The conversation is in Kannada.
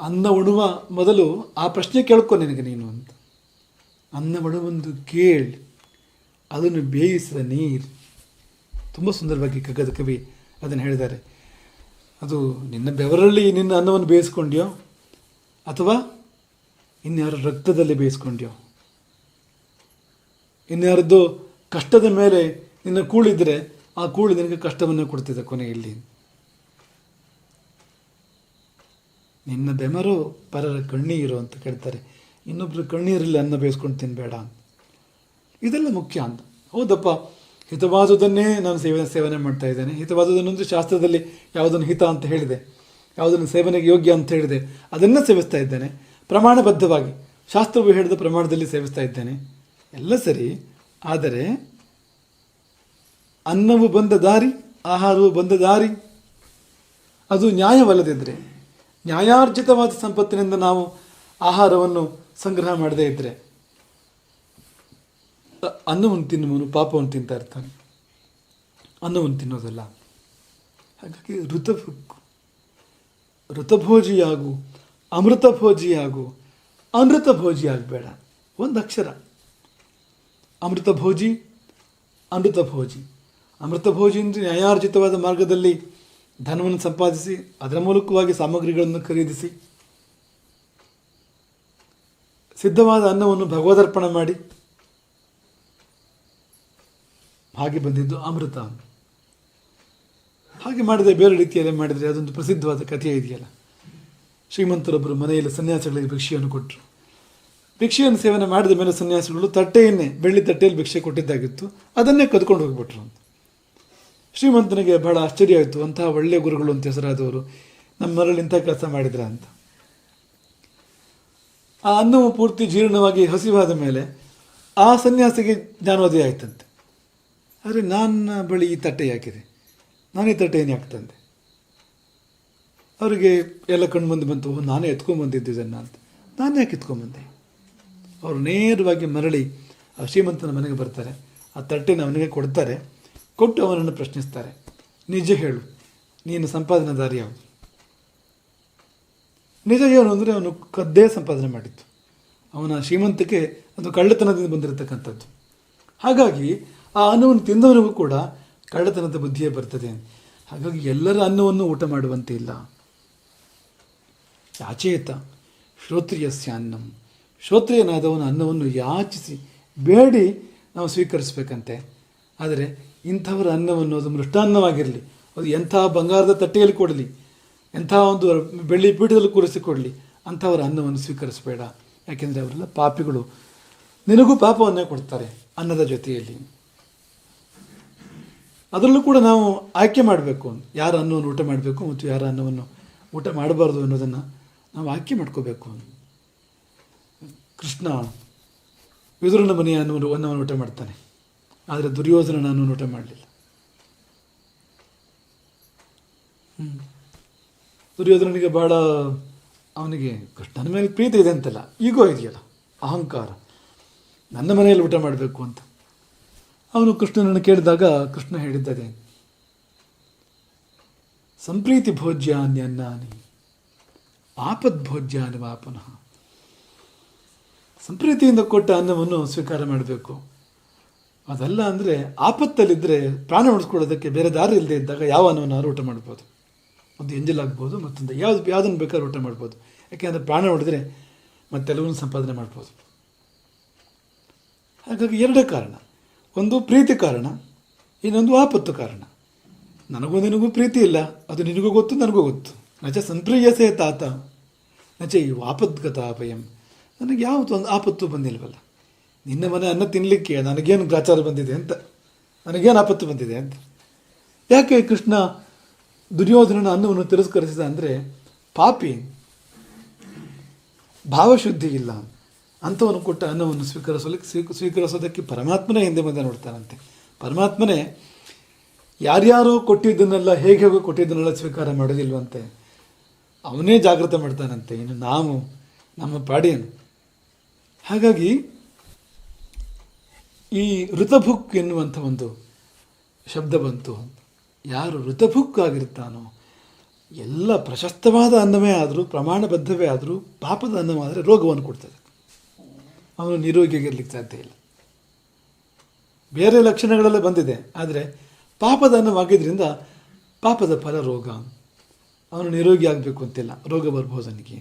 ಅನ್ನ ಉಣುವ ಮೊದಲು ಆ ಪ್ರಶ್ನೆ ಕೇಳ್ಕೊ ನಿನಗೆ ನೀನು ಅಂತ. ಅನ್ನ ಒಣವೊಂದು ಕೇಳಿ, ಅದನ್ನು ಬೇಯಿಸಿದ ನೀರು. ತುಂಬ ಸುಂದರವಾಗಿ ಕಗ್ಗದ ಕವಿ ಅದನ್ನು ಹೇಳಿದ್ದಾರೆ. ಅದು ನಿನ್ನ ಬೆವರಲ್ಲಿ ನಿನ್ನ ಅನ್ನವನ್ನು ಬೇಯಿಸ್ಕೊಂಡ್ಯೋ, ಅಥವಾ ಇನ್ಯಾರ ರಕ್ತದಲ್ಲಿ ಬೇಯಿಸ್ಕೊಂಡ್ಯೋ? ಇನ್ಯಾರದ್ದು ಕಷ್ಟದ ಮೇಲೆ ನಿನ್ನ ಕೂಳಿದ್ರೆ ಆ ಕೂಳಿ ನಿನಗೆ ಕಷ್ಟವನ್ನು ಕೊಡ್ತಿದೆ ಕೊನೆಯಲ್ಲಿ. ನಿನ್ನ ಬೆಮರು ಪರರ ಕಣ್ಣೀರು ಅಂತ ಕೇಳ್ತಾರೆ ಇನ್ನೊಬ್ಬರು ಕಣ್ಣೀರಲ್ಲಿ ಅನ್ನ ಬೇಯಿಸ್ಕೊಂಡು ತಿನ್ನಬೇಡ ಅಂತ. ಇದೆಲ್ಲ ಮುಖ್ಯ ಅಂತ. ಹೌದಪ್ಪ. ಹಿತವಾದುದನ್ನೇ ನಾನು ಸೇವನೆ ಸೇವನೆ ಮಾಡ್ತಾ ಇದ್ದೇನೆ. ಹಿತವಾದುದನ್ನೊಂದು ಶಾಸ್ತ್ರದಲ್ಲಿ ಯಾವುದನ್ನು ಹಿತ ಅಂತ ಹೇಳಿದೆ. ಯಾವುದನ್ನು ಸೇವನೆಗೆ ಯೋಗ್ಯ ಅಂತ ಹೇಳಿದೆ. ಅದನ್ನು ಸೇವಿಸ್ತಾ ಇದ್ದೇನೆ. ಪ್ರಮಾಣಬದ್ಧವಾಗಿ. ಶಾಸ್ತ್ರವು ಹೇಳಿದ ಪ್ರಮಾಣದಲ್ಲಿ ಸೇವಿಸ್ತಾ ಇದ್ದೇನೆ. ಎಲ್ಲ ಸರಿ. ಆದರೆ ಅನ್ನವು ಬಂದ ದಾರಿ, ಆಹಾರವು ಬಂದ ದಾರಿ, ಅದು ನ್ಯಾಯವಲ್ಲದಿದ್ದರೆ ನ್ಯಾಯಾರ್ಜಿತವಾದ ಸಂಪತ್ತಿನಿಂದ ನಾವು ಆಹಾರವನ್ನು ಸಂಗ್ರಹ ಮಾಡದೇ ಇದ್ದರೆ ಅನ್ನವನ್ನು ತಿನ್ನುವನು ಪಾಪವನ್ನು ತಿಂತಾ ಇರ್ತಾನೆ. ಅನ್ನವನ್ನು ತಿನ್ನೋದಲ್ಲ. ಹಾಗಾಗಿ ಋತ ಋತಭೋಜಿಯಾಗು ಅಮೃತ ಭೋಜಿಯಾಗು ಅನೃತ ಭೋಜಿ ಆಗಬೇಡ ಒಂದು ಅಕ್ಷರ. ಅಮೃತ ಭೋಜಿ ಅಮೃತ ಭೋಜಿ ಅಮೃತ ಭೋಜಿ ಅಂದರೆ ನ್ಯಾಯಾರ್ಜಿತವಾದ ಮಾರ್ಗದಲ್ಲಿ ಧನವನ್ನು ಸಂಪಾದಿಸಿ, ಅದರ ಮೂಲಕವಾಗಿ ಸಾಮಗ್ರಿಗಳನ್ನು ಖರೀದಿಸಿ, ಸಿದ್ಧವಾದ ಅನ್ನವನ್ನು ಭಗವದರ್ಪಣ ಮಾಡಿ, ಹಾಗೆ ಬಂದಿದ್ದು ಅಮೃತ. ಹಾಗೆ ಮಾಡಿದರೆ ಬೇರೆ ರೀತಿಯಲ್ಲಿ ಮಾಡಿದರೆ ಅದೊಂದು ಪ್ರಸಿದ್ಧವಾದ ಕಥೆ ಇದೆಯಲ್ಲ. ಶ್ರೀಮಂತರೊಬ್ಬರು ಮನೆಯಲ್ಲಿ ಸನ್ಯಾಸಿಗಳಿಗೆ ಭಿಕ್ಷೆಯನ್ನು ಕೊಟ್ಟರು ಭಿಕ್ಷೆಯನ್ನು ಸೇವನೆ ಮಾಡಿದ ಮೇಲೆ ಸನ್ಯಾಸಿಗಳು ತಟ್ಟೆಯನ್ನೇ, ಬೆಳ್ಳಿ ತಟ್ಟೆಯಲ್ಲಿ ಭಿಕ್ಷೆ ಕೊಟ್ಟಿದ್ದಾಗಿತ್ತು. ಅದನ್ನೇ ಕದ್ಕೊಂಡು ಹೋಗಿಬಿಟ್ರು ಅಂತ. ಶ್ರೀಮಂತನಿಗೆ ಬಹಳ ಆಶ್ಚರ್ಯ ಆಯಿತು ಅಂತಹ ಒಳ್ಳೆಯ ಗುರುಗಳು ಅಂತ ಹೆಸರಾದವರು. ನಮ್ಮ ಮರಳಿ ಇಂಥ ಕೆಲಸ ಮಾಡಿದ್ರ ಅಂತ. ಆ ಅನ್ನವು ಪೂರ್ತಿ ಜೀರ್ಣವಾಗಿ ಹಸಿವಾದ ಮೇಲೆ ಆ ಸನ್ಯಾಸಿಗೆ ಜ್ಞಾನೋದಯ ಆಯ್ತಂತೆ. ಆದರೆ ನನ್ನ ಬಳಿ ಈ ತಟ್ಟೆ ಯಾಕಿದೆ? ನಾನು ತಟ್ಟೆಯನ್ನು ಯಾಕೆ ತಂದೆ ಅವರಿಗೆ ಎಲ್ಲ ಕಣ್ಣು ಮುಂದೆ ಬಂತು ನಾನೇ ಎತ್ಕೊಂಡ್ಬಂದಿದ್ದು ಇದನ್ನು ಅಂತ. ನಾನು ಯಾಕೆ ಎತ್ಕೊಂಡ್ಬಂದೆ ಅವರು ನೇರವಾಗಿ ಮರಳಿ ಆ ಶ್ರೀಮಂತನ ಮನೆಗೆ ಬರ್ತಾರೆ. ಆ ತಟ್ಟೆನ ಅವನಿಗೆ ಕೊಡ್ತಾರೆ. ಕೊಟ್ಟು ಅವನನ್ನು ಪ್ರಶ್ನಿಸ್ತಾರೆ. ನಿಜ ಹೇಳು, ನೀನು ಸಂಪಾದನೆದಾರಿ ಯಾವುದು? ನಿಜ ಏನು ಅಂದರೆ ಅವನು ಕದ್ದೇ ಸಂಪಾದನೆ ಮಾಡಿತ್ತು ಅವನ ಶ್ರೀಮಂತಿಕೆ ಅದು ಕಳ್ಳತನದಿಂದ ಬಂದಿರತಕ್ಕಂಥದ್ದು. ಹಾಗಾಗಿ ಆ ಅನ್ನವನ್ನು ತಿಂದವನಿಗೂ ಕೂಡ ಕಳ್ಳತನದ ಬುದ್ಧಿಯೇ ಬರ್ತದೆ. ಹಾಗಾಗಿ ಎಲ್ಲರ ಅನ್ನವನ್ನು ಊಟ ಮಾಡುವಂತೆ ಇಲ್ಲ. ಯಾಚೇತ ಶ್ರೋತ್ರಿಯಸ್ಯ ಅನ್ನಂ. ಶ್ರೋತ್ರಿಯನಾದವನ ಅನ್ನವನ್ನು ಯಾಚಿಸಿ ಬೇಡಿ ನಾವು ಸ್ವೀಕರಿಸಬೇಕಂತೆ. ಆದರೆ ಇಂಥವರ ಅನ್ನವನ್ನು ಅದು ಮೃಷ್ಟಾನ್ನವಾಗಿರಲಿ, ಅದು ಎಂಥ ಬಂಗಾರದ ತಟ್ಟೆಯಲ್ಲಿ ಕೊಡಲಿ, ಎಂಥ ಒಂದು ಬೆಳ್ಳಿ ಪೀಠದಲ್ಲಿ ಕೂರಿಸಿಕೊಡಲಿ ಅಂಥವರ ಅನ್ನವನ್ನು ಸ್ವೀಕರಿಸಬೇಡ. ಯಾಕೆಂದರೆ ಅವರೆಲ್ಲ ಪಾಪಿಗಳು. ನಿನಗೂ ಪಾಪವನ್ನೇ ಕೊಡ್ತಾರೆ ಅನ್ನದ ಜೊತೆಯಲ್ಲಿ. ಅದರಲ್ಲೂ ಕೂಡ ನಾವು ಆಯ್ಕೆ ಮಾಡಬೇಕು. ಯಾರ ಅನ್ನವನ್ನು ಊಟ ಮಾಡಬೇಕು ಮತ್ತು ಯಾರ ಅನ್ನವನ್ನು ಊಟ ಮಾಡಬಾರ್ದು ಅನ್ನೋದನ್ನು ನಾವು ಆಯ್ಕೆ ಮಾಡ್ಕೋಬೇಕು. ಕೃಷ್ಣ, ವಿದುರನ ಮನೆಯ ಅನ್ನವನ್ನು ಅನ್ನವನ್ನು ಊಟ ಮಾಡ್ತಾನೆ. ಆದರೆ ದುರ್ಯೋಧನ ನಾನು ಊಟ ಮಾಡಲಿಲ್ಲ. ದುರ್ಯೋಧನನಿಗೆ ಬಹಳ ಅವನಿಗೆ ಕೃಷ್ಣನ ಮೇಲೆ ಪ್ರೀತಿ ಇದೆ ಅಂತಲ್ಲ, ಈಗೋ ಇದೆಯಲ್ಲ, ಅಹಂಕಾರ. ನನ್ನ ಮನೆಯಲ್ಲಿ ಊಟ ಮಾಡಬೇಕು ಅಂತ. ಅವನು ಕೃಷ್ಣನನ್ನು ಕೇಳಿದಾಗ ಕೃಷ್ಣ ಹೇಳಿದ್ದಾರೆ ಸಂಪ್ರೀತಿ ಭೋಜ್ಯಾನ್ಯನ್ನಾನಿ ಆಪದ್ ಭೋಜ್ಯ ಅನ್ನುವ ಪುನಃ. ಸಂಪ್ರೀತಿಯಿಂದ ಕೊಟ್ಟ ಅನ್ನವನ್ನು ಸ್ವೀಕಾರ ಮಾಡಬೇಕು. ಅದಲ್ಲ ಅಂದರೆ ಆಪತ್ತಲ್ಲಿದ್ದರೆ ಪ್ರಾಣ ಉಳಿಸ್ಕೊಳ್ಳೋದಕ್ಕೆ ಬೇರೆ ದಾರಿ ಇಲ್ಲದೆ ಇದ್ದಾಗ ಯಾವ ಅನ್ನವನ್ನು ಊಟ ಮಾಡ್ಬೋದು. ಒಂದು ಎಂಜಲ್ ಆಗ್ಬೋದು, ಮತ್ತೊಂದು ಯಾವ್ದು ಯಾವುದನ್ನು ಬೇಕಾದ್ರೂ ಊಟ ಮಾಡ್ಬೋದು. ಯಾಕೆಂದರೆ ಪ್ರಾಣ ಹೊಡೆದ್ರೆ ಮತ್ತೆಲ್ಲವನ್ನು ಸಂಪಾದನೆ ಮಾಡ್ಬೋದು. ಹಾಗಾಗಿ ಎರಡೇ ಕಾರಣ. ಒಂದು ಪ್ರೀತಿ ಕಾರಣ, ಇನ್ನೊಂದು ಆಪತ್ತು ಕಾರಣ. ನನಗೂ ನಿನಗೂ ಪ್ರೀತಿ ಇಲ್ಲ, ಅದು ನಿನಗೂ ಗೊತ್ತು, ನನಗೂ ಗೊತ್ತು. ನಚ ಸಂಪ್ರಿಯಸೇ ತಾತ, ನಚೆ ಇವು ಆಪದ್ಗತ ಭಯಂ ನನಗೆ ಯಾವುದು ಒಂದು ಆಪತ್ತು ಬಂದಿಲ್ವಲ್ಲ. ನಿನ್ನ ಮನೆ ಅನ್ನ ತಿನ್ನಲಿಕ್ಕೆ ನನಗೇನು ಗ್ರಾಚಾರ ಬಂದಿದೆ ಅಂತ. ನನಗೇನು ಆಪತ್ತು ಬಂದಿದೆ ಅಂತ. ಯಾಕೆ ಕೃಷ್ಣ ದುರ್ಯೋಧನನ ಅನ್ನವನ್ನು ತಿರಸ್ಕರಿಸಿದ ಅಂದರೆ, ಪಾಪಿ, ಭಾವಶುದ್ಧಿ ಇಲ್ಲ. ಅಂಥವನು ಕೊಟ್ಟ ಅನ್ನವನ್ನು ಸ್ವೀಕರಿಸಲಿಕ್ಕೆ ಸ್ವೀಕ, ಸ್ವೀಕರಿಸೋದಕ್ಕೆ ಪರಮಾತ್ಮನೇ ಹಿಂದೆ ಮುಂದೆ ನೋಡ್ತಾನಂತೆ. ಪರಮಾತ್ಮನೇ ಯಾರ್ಯಾರು ಕೊಟ್ಟಿದ್ದನ್ನೆಲ್ಲ ಹೇಗೆ ಹೇಗೆ ಕೊಟ್ಟಿದ್ದನ್ನೆಲ್ಲ ಸ್ವೀಕಾರ ಮಾಡೋದಿಲ್ವಂತೆ. ಅವನೇ ಜಾಗೃತ ಮಾಡ್ತಾನಂತೆ. ಇನ್ನು ನಾವು ನಮ್ಮ ಪಾಡಿಯನ್ನು. ಹಾಗಾಗಿ ಈ ಋತಭುಕ್ ಎನ್ನುವಂಥ ಒಂದು ಶಬ್ದ ಬಂತು. ಯಾರು ಋತಭುಕ್ ಆಗಿರ್ತಾನೋ ಎಲ್ಲ ಪ್ರಶಸ್ತವಾದ ಅನ್ನವೇ ಆದರೂ, ಪ್ರಮಾಣಬದ್ಧವೇ ಆದರೂ, ಪಾಪದ ಅನ್ನವಾದರೆ ರೋಗವನ್ನು ಕೊಡ್ತದೆ. ಅವನು ನಿರೋಗಿಯಾಗಿರ್ಲಿಕ್ಕೆ ಸಾಧ್ಯ ಇಲ್ಲ. ಬೇರೆ ಲಕ್ಷಣಗಳೆಲ್ಲ ಬಂದಿದೆ, ಆದರೆ ಪಾಪದ ಅನ್ನವಾಗಿದ್ದರಿಂದ ಪಾಪದ ಫಲ ರೋಗ. ಅವನು ನಿರೋಗಿ ಆಗಬೇಕು ಅಂತಿಲ್ಲ, ರೋಗ ಬರ್ಬೋದು ಅವನಿಗೆ.